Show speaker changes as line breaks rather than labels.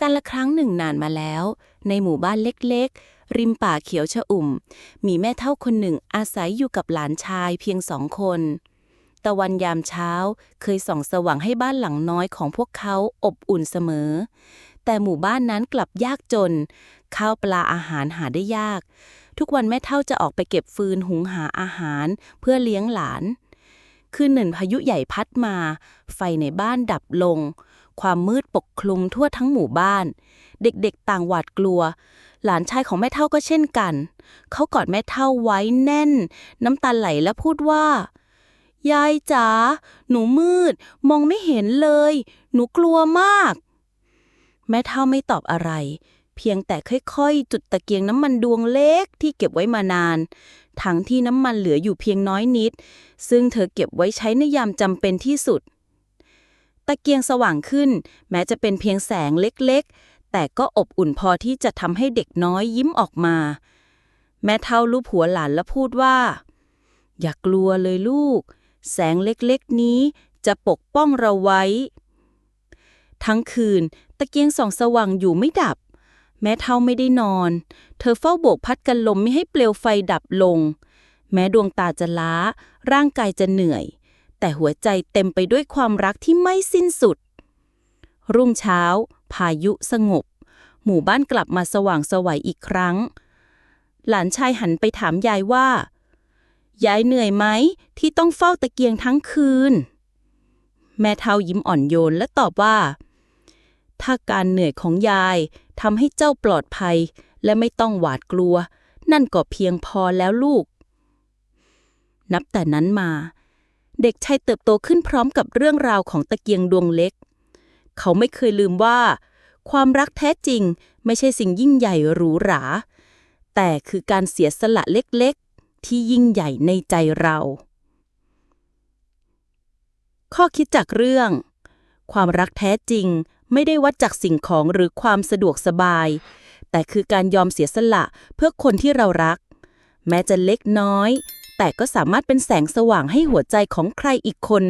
การละครั้งหนึ่งนานมาแล้ว ในหมู่บ้านเล็กๆ ริมป่าเขียวชอุ่ม มีแม่เท่าคนหนึ่งอาศัยอยู่กับหลานชายเพียงสองคน ตะวันยามเช้าเคยส่องสว่างให้บ้านหลังน้อยของพวกเขาอบอุ่นเสมอ แต่หมู่บ้านนั้นกลับยากจน ข้าวปลาอาหารหาได้ยาก ทุกวันแม่เท่าจะออกไปเก็บฟืนหุงหาอาหารเพื่อเลี้ยงหลานคืนหนึ่งพายุใหญ่พัดมา ไฟในบ้านดับลง ความมืดปกคลุมทั่วทั้งหมู่บ้าน เด็กๆต่างหวาดกลัว หลานชายของแม่เท่าก็เช่นกัน เขากอดแม่เท่าไว้แน่น น้ำตาไหลและพูดว่า ยายจ๋าหนูมืด มองไม่เห็นเลย หนูกลัวมาก แม่เท่าไม่ตอบอะไร เพียงแต่ค่อยๆ จุดตะเกียงน้ำมันดวงเล็กที่เก็บไว้มานาน ทั้งที่น้ำมันเหลืออยู่เพียงน้อยนิด ซึ่งเธอเก็บไว้ใช้ในยามจำเป็นที่สุด ตะเกียงสว่างขึ้น แม้จะเป็นเพียงแสงเล็กๆ แต่ก็อบอุ่นพอที่จะทำให้เด็กน้อยยิ้มออกมา แม่เท่าลูบหัวหลานและพูดว่า อย่ากลัวเลยลูก แสงเล็กๆนี้จะปกป้องเราไว้ ทั้งคืนตะเกียงส่องสว่างอยู่ไม่ดับ แม่เท่าไม่ได้นอน เธอเฝ้าโบกพัดกันลมไม่ให้เปลวไฟดับลง แม้ดวงตาจะล้า ร่างกายจะเหนื่อย แต่หัวใจเต็มไปด้วยความรักที่ไม่สิ้นสุด รุ่งเช้า พายุสงบ หมู่บ้านกลับมาสว่างสวัยอีกครั้ง หลานชายหันไปถามยายว่า ยายเหนื่อยไหมที่ต้องเฝ้าตะเกียงทั้งคืน แม่เทายิ้มอ่อนโยนและตอบว่า ถ้าการเหนื่อยของยายทำให้เจ้าปลอดภัยและไม่ต้องหวาดกลัว นั่นก็เพียงพอแล้วลูก นับแต่นั้นมา เด็กชายเติบโตขึ้นพร้อมกับเรื่องราวของตะเกียงดวงเล็ก เขาไม่เคยลืมว่า ความรักแท้จริงไม่ใช่สิ่งยิ่งใหญ่หรูหรา แต่คือการเสียสละเล็กๆ ที่ยิ่งใหญ่ในใจเรา ข้อคิดจากเรื่อง ความรักแท้จริงไม่ได้วัดจากสิ่งของหรือความสะดวกสบาย แต่คือการยอมเสียสละเพื่อคนที่เรารัก แม้จะเล็กน้อย แต่ก็สามารถเป็นแสงสว่างให้หัวใจของใครอีกคน